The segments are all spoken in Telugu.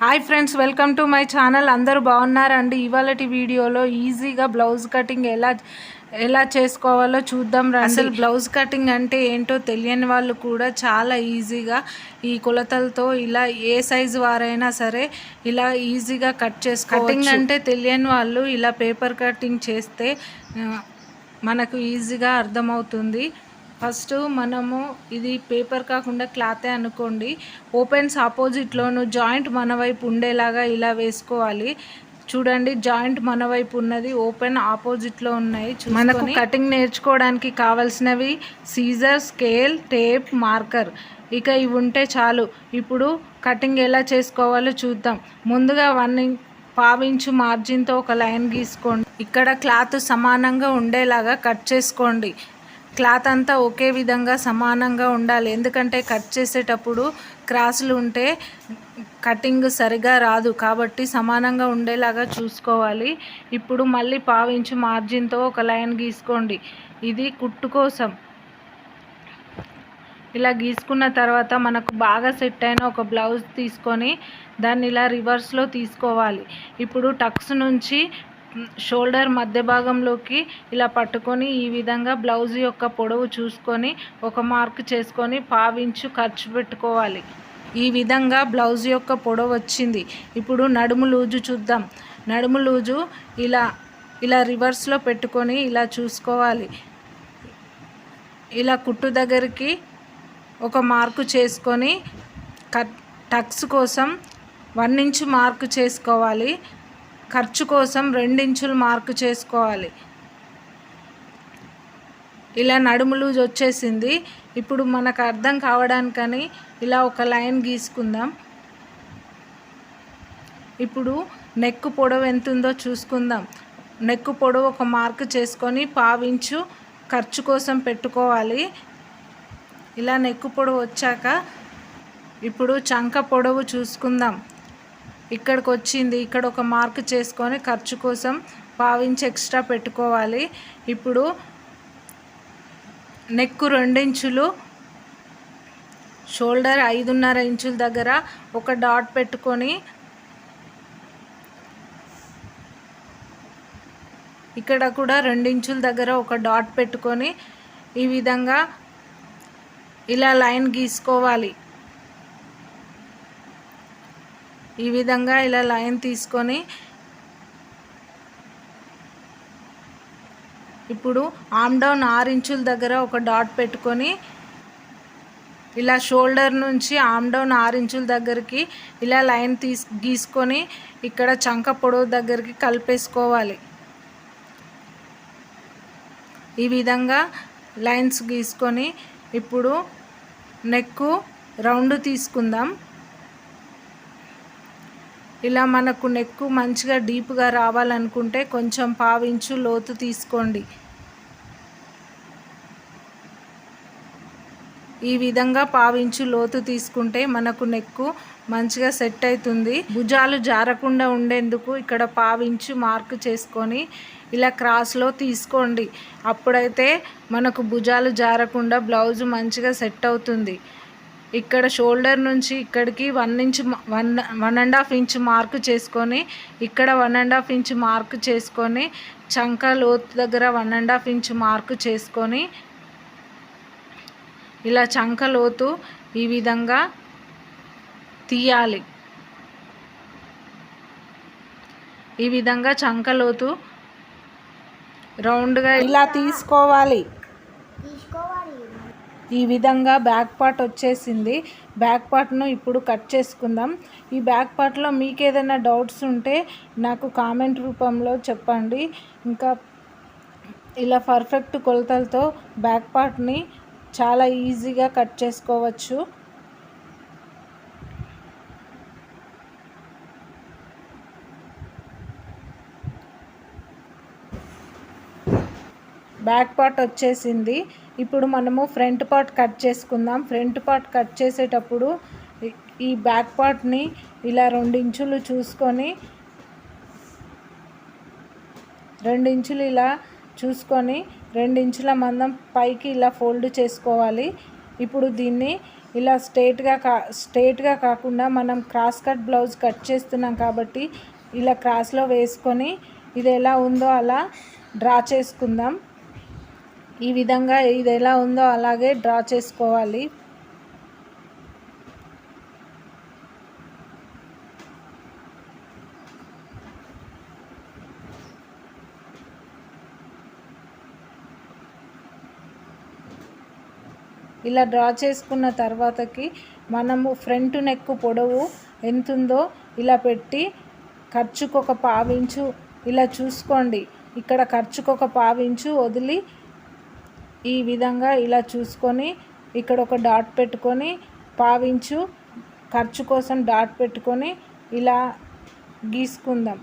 Hi friends welcome to my channel. అందరూ బాగున్నారండి? ఇవాళటి వీడియోలో ఈజీగా బ్లౌజ్ కటింగ్ ఎలా ఎలా చేసుకోవాలో చూద్దాం అసలు బ్లౌజ్ కటింగ్ అంటే ఏంటో తెలియని వాళ్ళు కూడా చాలా ఈజీగా ఈ కొలతలతో ఇలా ఏ సైజు వారైనా సరే ఇలా ఈజీగా కట్ చేసుకో కటింగ్ అంటే తెలియని వాళ్ళు ఇలా పేపర్ కటింగ్ చేస్తే మనకు ఈజీగా అర్థమవుతుంది. ఫస్ట్ మనము ఇది పేపర్ కాకుండా క్లాతే అనుకోండి. ఓపెన్స్ ఆపోజిట్లోను జాయింట్ మన వైపు ఉండేలాగా ఇలా వేసుకోవాలి. చూడండి జాయింట్ మన వైపు ఉన్నది ఓపెన్ ఆపోజిట్లో ఉన్నాయి. మనకు కటింగ్ నేర్చుకోవడానికి కావాల్సినవి సీజర్ స్కేల్ టేప్ మార్కర్ ఇక ఇవి ఉంటే చాలు. ఇప్పుడు కటింగ్ ఎలా చేసుకోవాలో చూద్దాం. ముందుగా వన్ పావించు మార్జిన్తో ఒక లైన్ గీసుకోండి. ఇక్కడ క్లాత్ సమానంగా ఉండేలాగా కట్ చేసుకోండి. క్లాత్ అంతా ఒకే విధంగా సమానంగా ఉండాలి. ఎందుకంటే కట్ చేసేటప్పుడు క్రాసులు ఉంటే కటింగ్ సరిగా రాదు. కాబట్టి సమానంగా ఉండేలాగా చూసుకోవాలి. ఇప్పుడు మళ్ళీ పావించు మార్జిన్తో ఒక లైన్ గీసుకోండి. ఇది కుట్టు కోసం. ఇలా గీసుకున్న తర్వాత మనకు బాగా సెట్ అయిన ఒక బ్లౌజ్ తీసుకొని దాన్ని ఇలా రివర్స్లో తీసుకోవాలి. ఇప్పుడు టక్స్ నుంచి షోల్డర్ మధ్య భాగంలోకి ఇలా పట్టుకొని ఈ విధంగా బ్లౌజ్ యొక్క పొడవు చూసుకొని ఒక మార్క్ చేసుకొని పావించు ఖర్చు పెట్టుకోవాలి. ఈ విధంగా బ్లౌజ్ యొక్క పొడవు వచ్చింది. ఇప్పుడు నడుము లూజు చూద్దాం. నడుము లూజు ఇలా ఇలా రివర్స్లో పెట్టుకొని ఇలా చూసుకోవాలి. ఇలా కుట్టు దగ్గరికి ఒక మార్కు చేసుకొని కట్ టక్స్ కోసం వన్ ఇంచు మార్కు చేసుకోవాలి. ఖర్చు కోసం రెండించులు మార్కు చేసుకోవాలి. ఇలా నడుము లూజ్ వచ్చేసింది. ఇప్పుడు మనకు అర్థం కావడానికని ఇలా ఒక లైన్ గీసుకుందాం. ఇప్పుడు నెక్కు పొడవు ఎంత ఉందో చూసుకుందాం. నెక్కు పొడవు ఒక మార్క్ చేసుకొని పావించు ఖర్చు కోసం పెట్టుకోవాలి. ఇలా నెక్కు పొడవు వచ్చాక ఇప్పుడు చంక పొడవు చూసుకుందాం. ఇక్కడికి వచ్చింది ఇక్కడ ఒక మార్క్ చేసుకొని ఖర్చు కోసం పావించి ఎక్స్ట్రా పెట్టుకోవాలి. ఇప్పుడు నెక్కు రెండించులు షోల్డర్ ఐదున్నర ఇంచుల దగ్గర ఒక డాట్ పెట్టుకొని ఇక్కడ కూడా రెండించుల దగ్గర ఒక డాట్ పెట్టుకొని ఈ విధంగా ఇలా లైన్ గీసుకోవాలి. ఈ విధంగా ఇలా లైన్ తీసుకొని ఇప్పుడు ఆమ్ డౌన్ ఆరు ఇంచుల దగ్గర ఒక డాట్ పెట్టుకొని ఇలా షోల్డర్ నుంచి ఆమ్ డౌన్ ఆరు ఇంచుల దగ్గరికి ఇలా లైన్ తీస్ గీసుకొని ఇక్కడ చంక పొడవు దగ్గరికి కలిపేసుకోవాలి. ఈ విధంగా లైన్స్ గీసుకొని ఇప్పుడు నెక్కు రౌండ్ తీసుకుందాం. ఇలా మనకు నెక్కు మంచిగా డీప్గా రావాలనుకుంటే కొంచెం పావించు లోతు తీసుకోండి. ఈ విధంగా పావించు లోతు తీసుకుంటే మనకు నెక్కు మంచిగా సెట్ అవుతుంది భుజాలు జారకుండా ఉండేందుకు ఇక్కడ పావించు మార్క్ చేసుకొని ఇలా క్రాస్లో తీసుకోండి. అప్పుడైతే మనకు భుజాలు జారకుండా బ్లౌజ్ మంచిగా సెట్ అవుతుంది. ఇక్కడ షోల్డర్ నుంచి ఇక్కడికి one inch one one and half inch mark చేసుకొని ఇక్కడ one and half inch mark చేసుకొని చంక లోతు దగ్గర one and half inch mark చేసుకొని ఇలా చంక లోతు ఈ విధంగా తీయాలి. ఈ విధంగా చంక లోతు రౌండ్గా ఇలా తీసుకోవాలి. ఈ విధంగా బ్యాక్ పార్ట్ వచ్చేసింది. బ్యాక్ పార్ట్ను ఇప్పుడు కట్ చేసుకుందాం. ఈ బ్యాక్ పార్ట్లో మీకు ఏదైనా డౌట్స్ ఉంటే నాకు కామెంట్ రూపంలో చెప్పండి. ఇంకా ఇలా పర్ఫెక్ట్ కొలతలతో బ్యాక్ పార్ట్ని చాలా ఈజీగా కట్ చేసుకోవచ్చు. బ్యాక్ పార్ట్ వచ్చేసింది. ఇప్పుడు మనము ఫ్రంట్ పార్ట్ కట్ చేసుకుందాం. ఫ్రంట్ పార్ట్ కట్ చేసేటప్పుడు ఈ- బ్యాక్ పార్ట్ని ఇలా రెండించులు చూసుకొని రెండించులు ఇలా చూసుకొని రెండించుల మందం పైకి ఇలా ఫోల్డ్ చేసుకోవాలి. ఇప్పుడు దీన్ని ఇలా స్ట్రేట్గా కా స్ట్రేట్గా కాకుండా మనం క్రాస్ కట్ బ్లౌజ్ కట్ చేస్తున్నాం కాబట్టి ఇలా క్రాస్లో వేసుకొని ఇది ఎలా ఉందో అలా డ్రా చేసుకుందాం. ఈ విధంగా ఇది ఎలా ఉందో అలాగే డ్రా చేసుకోవాలి. ఇలా డ్రా చేసుకున్న తర్వాతకి మనము ఫ్రంట్ నెక్ పొడవు ఎంతుందో ఇలా పెట్టి ఖర్చుకు ఒక పావించు. ఇలా చూసుకోండి. ఇక్కడ ఖర్చుకు ఒక పావించు వదిలి ఈ విధంగా ఇలా చూసుకొని ఇక్కడ ఒక డాట్ పెట్టుకొని పావించు. ఖర్చు కోసం డాట్ పెట్టుకొని ఇలా గీసుకుందాం.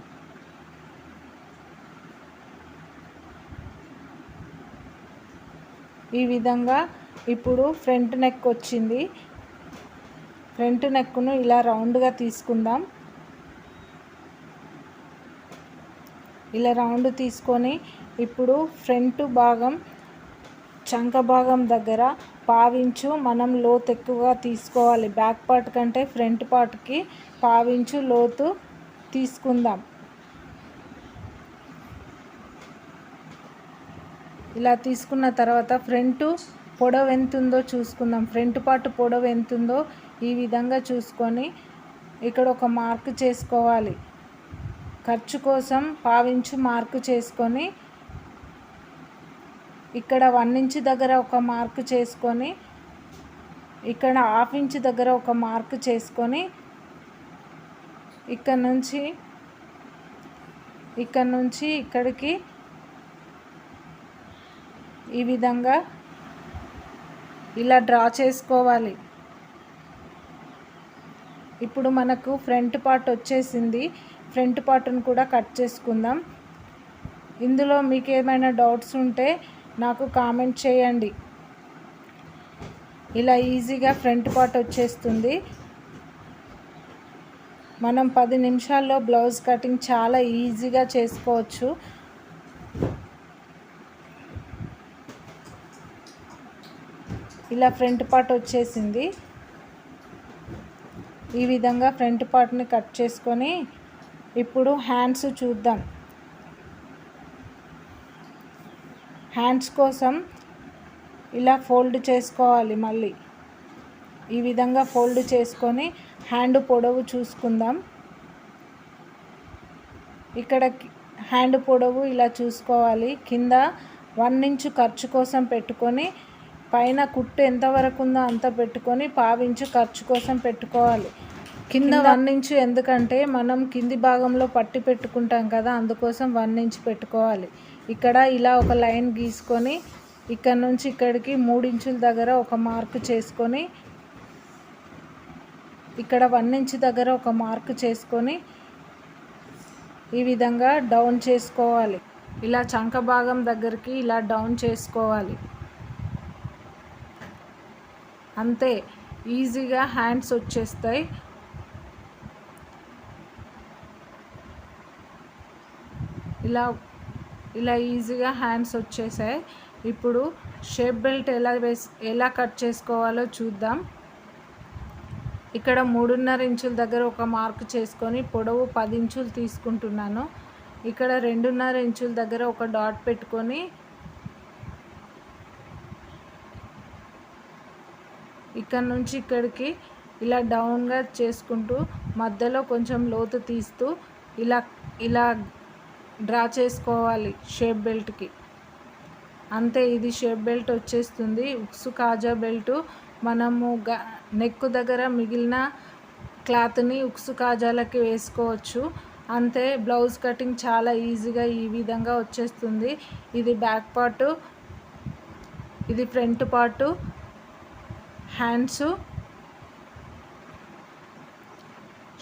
ఈ విధంగా ఇప్పుడు ఫ్రంట్ నెక్ వచ్చింది. ఫ్రంట్ నెక్ను ఇలా రౌండ్గా తీసుకుందాం. ఇలా రౌండ్ తీసుకొని ఇప్పుడు ఫ్రంట్ భాగం చంక భాగం దగ్గర పావించు మనం లోతు ఎక్కువగా తీసుకోవాలి. బ్యాక్ పార్ట్ కంటే ఫ్రంట్ పార్ట్కి పావించు లోతు తీసుకుందాం. ఇలా తీసుకున్న తర్వాత ఫ్రంట్ పొడవు ఎంత ఉందో చూసుకుందాం. ఫ్రంట్ పార్ట్ పొడవు ఎంత ఉందో ఈ విధంగా చూసుకొని ఇక్కడ ఒక మార్క్ చేసుకోవాలి. ఖర్చు కోసం పావించు మార్కు చేసుకొని ఇక్కడ వన్ ఇంచ్ దగ్గర ఒక మార్క్ చేసుకొని ఇక్కడ హాఫ్ ఇంచ్ దగ్గర ఒక మార్క్ చేసుకొని ఇక్కడ నుంచి ఇక్కడ నుంచి ఇక్కడికి ఈ విధంగా ఇలా డ్రా చేసుకోవాలి. ఇప్పుడు మనకు ఫ్రంట్ పార్ట్ వచ్చేసింది. ఫ్రంట్ పార్ట్ను కూడా కట్ చేసుకుందాం. ఇందులో మీకు ఏమైనా డౌట్స్ ఉంటే నాకు కామెంట్ చేయండి. ఇలా ఈజీగా ఫ్రంట్ పార్ట్ వచ్చేస్తుంది. మనం పది నిమిషాల్లో బ్లౌజ్ కటింగ్ చాలా ఈజీగా చేసుకోవచ్చు. ఇలా ఫ్రంట్ పార్ట్ వచ్చేసింది. ఈ విధంగా ఫ్రంట్ పార్ట్ని కట్ చేసుకొని ఇప్పుడు హ్యాండ్స్ చూద్దాం. హ్యాండ్స్ కోసం ఇలా ఫోల్డ్ చేసుకోవాలి మళ్ళీ. ఈ విధంగా ఫోల్డ్ చేసుకొని హ్యాండ్ పొడవు చూసుకుందాం. ఇక్కడ హ్యాండ్ పొడవు ఇలా చూసుకోవాలి. కింద వన్ ఇంచు ఖర్చు కోసం పెట్టుకొని పైన కుట్టు ఎంతవరకు ఉందో అంత పెట్టుకొని పావించు ఖర్చు కోసం పెట్టుకోవాలి. కింద వన్ ఇంచు ఎందుకంటే మనం కింది భాగంలో పట్టి పెట్టుకుంటాం కదా అందుకోసం వన్ ఇంచ్ పెట్టుకోవాలి. ఇక్కడ ఇలా ఒక లైన్ గీసుకొని ఇక్కడ నుంచి ఇక్కడికి మూడు ఇంచుల దగ్గర ఒక మార్క్ చేసుకొని ఇక్కడ వన్ ఇంచ్ దగ్గర ఒక మార్క్ చేసుకొని ఈ విధంగా డౌన్ చేసుకోవాలి. ఇలా చంక భాగం దగ్గరికి ఇలా డౌన్ చేసుకోవాలి. అంతే. ఈజీగా హ్యాండ్స్ వచ్చేస్తాయి. ఇలా ఇలా ఈజీగా హ్యాండ్స్ వచ్చేసాయి. ఇప్పుడు షేప్ బెల్ట్ ఎలా వేసి ఎలా కట్ చేసుకోవాలో చూద్దాం. ఇక్కడ మూడున్నర ఇంచుల దగ్గర ఒక మార్క్ చేసుకొని పొడవు పది ఇంచులు తీసుకుంటున్నాను. ఇక్కడ రెండున్నర ఇంచుల దగ్గర ఒక డాట్ పెట్టుకొని ఇక్కడ నుంచి ఇక్కడికి ఇలా డౌన్గా చేసుకుంటూ మధ్యలో కొంచెం లోతు తీస్తూ ఇలా ఇలా డ్రా చేసుకోవాలి షేప్ బెల్ట్కి. అంతే ఇది షేప్ బెల్ట్ వచ్చేస్తుంది. ఉక్సు కాజా బెల్ట్. మనము గ నెక్ దగ్గర మిగిలిన క్లాత్ని ఉక్సు కాజాలకి వేసుకోవచ్చు. అంతే బ్లౌజ్ కటింగ్ చాలా ఈజీగా ఈ విధంగా వచ్చేస్తుంది. ఇది బ్యాక్ పార్టు ఇది front part hands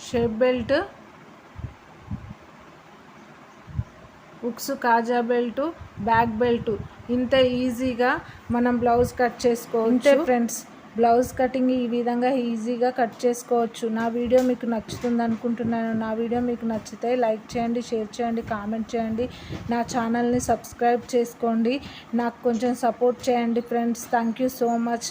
shape belt. Hooks కాజా బెల్ట్ బ్యాక్ బెల్ట్ ఇంత ఈజీగా మనం బ్లౌజ్ కట్ చేసుకోవచ్చు. ఫ్రెండ్స్. బ్లౌజ్ కటింగ్ ఈ విధంగా ఈజీగా కట్ చేసుకోవచ్చు. నా వీడియో మీకు నచ్చుతుంది అనుకుంటున్నాను. నా వీడియో మీకు నచ్చితే లైక్ చేయండి షేర్ చేయండి కామెంట్ చేయండి. నా ఛానల్ని సబ్స్క్రైబ్ చేసుకోండి. నాకు కొంచెం సపోర్ట్ చేయండి friends. Thank you so much.